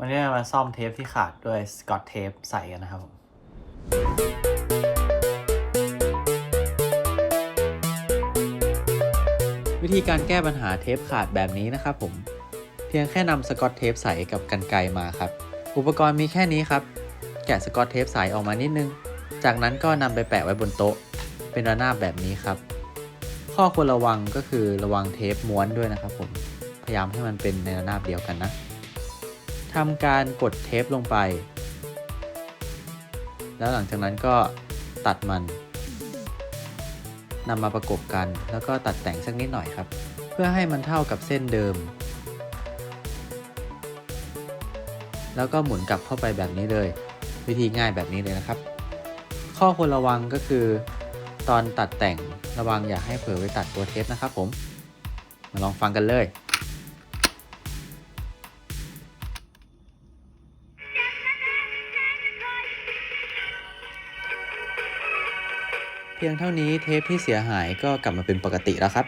วันนี้มาซ่อมเทปที่ขาดด้วยสกอตเทปใส่กันนะครับผมวิธีการแก้ปัญหาเทปขาดแบบนี้นะครับผม เพียงแค่นำสกอตเทปใสกับกันไกมาครับ อุปกรณ์มีแค่นี้ครับ แกะสกอตเทปใสออกมานิดนึง จากนั้นก็นำไปแปะไว้บนโต๊ะ เป็นระนาบแบบนี้ครับ ข้อควรระวังก็คือระวังเทปม้วนด้วยนะครับผม พยายามให้มันเป็นในระนาบเดียวกันนะ ทำการกดเทปลงไป แล้วหลังจากนั้นก็ตัดมันนำมาประกบกัน แล้วก็ตัดแต่งสักนิดหน่อยครับ เพื่อให้มันเท่ากับเส้นเดิม แล้วก็หมุนกลับเข้าไปแบบนี้เลย วิธีง่ายแบบนี้เลยนะครับ ข้อควรระวังก็คือ ตอนตัดแต่งระวังอย่าให้เผลอไปตัดตัวเทปนะครับผม มาลองฟังกันเลย เพียงเท่านี้เทปที่เสียหายก็กลับมาเป็นปกติแล้วครับ